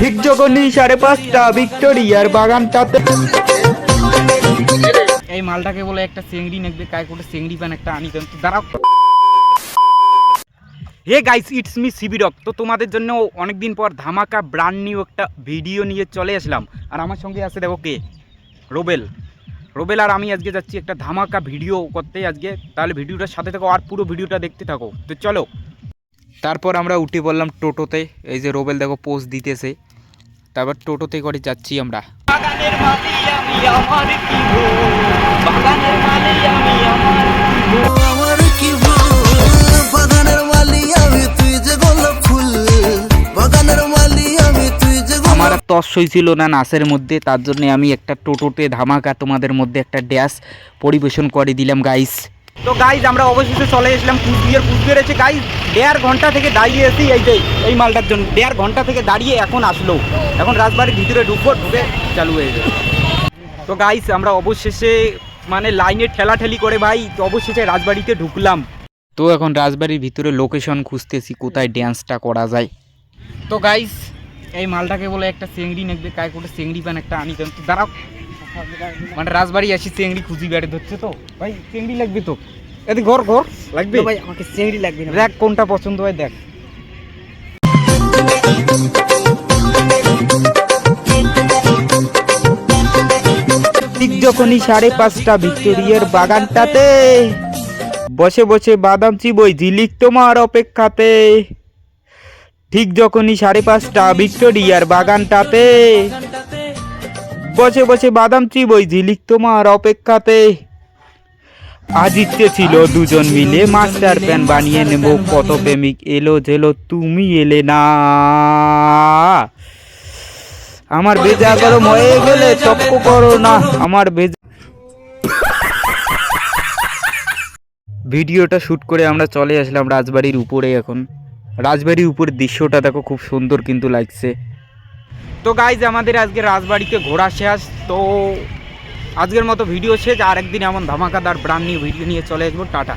ঠিক যখনই সাড়ে পাঁচটা ভিক্টোরিয়ার বাগানটাতে এই মালটাকে বলে একটা চেংড়ি নেকবে, কায় করে চেংড়ি প্যান একটা আনি দেন। তো দাঁড়াও। হে গাইস ইটস মি সিবিরক তো তোমাদের জন্য অনেকদিন পর ধামাকা ব্র্যান্ড নিউ একটা ভিডিও নিয়ে চলে আসলাম। আর আমার সঙ্গে আছে দেখো কে? রোবেল। রোবেল আর আমি আজকে যাচ্ছি একটা ধামাকা ভিডিও করতে আজকে। তাহলে ভিডিওটার সাথে থাকো আর পুরো ভিডিওটা দেখতে থাকো। তো চলো। তারপর আমরা উঠে পড়লাম টোটোতে। এই যে রোবেল দেখো পোস্ট দিতেছে। তারপর টোটোতে করে যাচ্ছি আমরা। বাগানের আমার কি গো বাগানের মালি আমি আমার আমার কি ভুল বাগানের মালি আমি তুই যে গোলাপ ফুল। বাগানের মালি আমি তুই যে আমার গোলাপ আর তস হয়েছিল না নাচের মধ্যে তার জন্য আমি একটা টোটোতে ধামাকা তোমাদের মধ্যে একটা ড্যাশ পরিবেশন করে দিলাম গাইস তো গাইজ আমরা অবশেষে চলে এসলাম কুচবিহার। কুচবিহার এসে গাইজ দেড় ঘণ্টা থেকে দাঁড়িয়ে এসি এই যে, এই মালটার জন্য। দেড় ঘণ্টা থেকে দাঁড়িয়ে এখন আসলো। এখন রাজবাড়ির ভিতরে ঢুকবো, ঢুকে চালু হয়ে যাবে। তো গাইস আমরা অবশেষে মানে লাইনে ঠেলাঠেলি করে ভাই অবশেষে রাজবাড়িতে ঢুকলাম। তো এখন রাজবাড়ির ভিতরে লোকেশন খুঁজতেছি, কোথায় ড্যান্সটা করা যায়। তো গাইস এই মালটাকে বলে একটা চেংড়ি নেকবে কায় করে চেংড়ি প্যান একটা আনি দেন। তো দাঁড়াও। মানে রাজবাড়ি আসি চেংড়ি খুঁজি বেড়ে ধরছে তো। ভাই চেংড়ি লাগবে তো। এদি ঘর ঘর লাগবে? ভাই আমাকে চেংড়ি লাগবে না। দেখ কোনটা পছন্দ হয় দেখ। ঠিক যখনই সাড়ে পাঁচটা ভিক্টোরিয়ার বাগানটাতে বসে বসে বাদাম চিবই ঝিলিক তোমার অপেক্ষাতে। ঠিক যখনই সাড়ে পাঁচটা ভিক্টোরিয়ার বাগানটাতে বসে বসে বাদাম চিবই ঝিলিক তোমার অপেক্ষাতে। আজ ইচ্ছে ছিল দুজন মিলে মাস্টার প্যান বানিয়ে নেব। কত প্রেমিক এলো জেলো, তুমি এলে না। আমার বেজা গরম হয়ে গেলে চক্ক করো না। আমার ভেজা ভিডিওটা শুট করে আমরা চলে আসলাম রাজবাড়ির উপরে এখন। রাজবাড়ির উপর দৃশ্যটা দেখো খুব সুন্দর কিন্তু লাগছে। তো গাইজ আমাদের আজকে রাজবাড়িতে ঘোরা শেষ। তো আজকের মতো ভিডিও শেষ। আরেকদিন এমন ধামাকাদার ব্রান্ড নিউ ভিডিও নিয়ে চলে আসব। টাটা।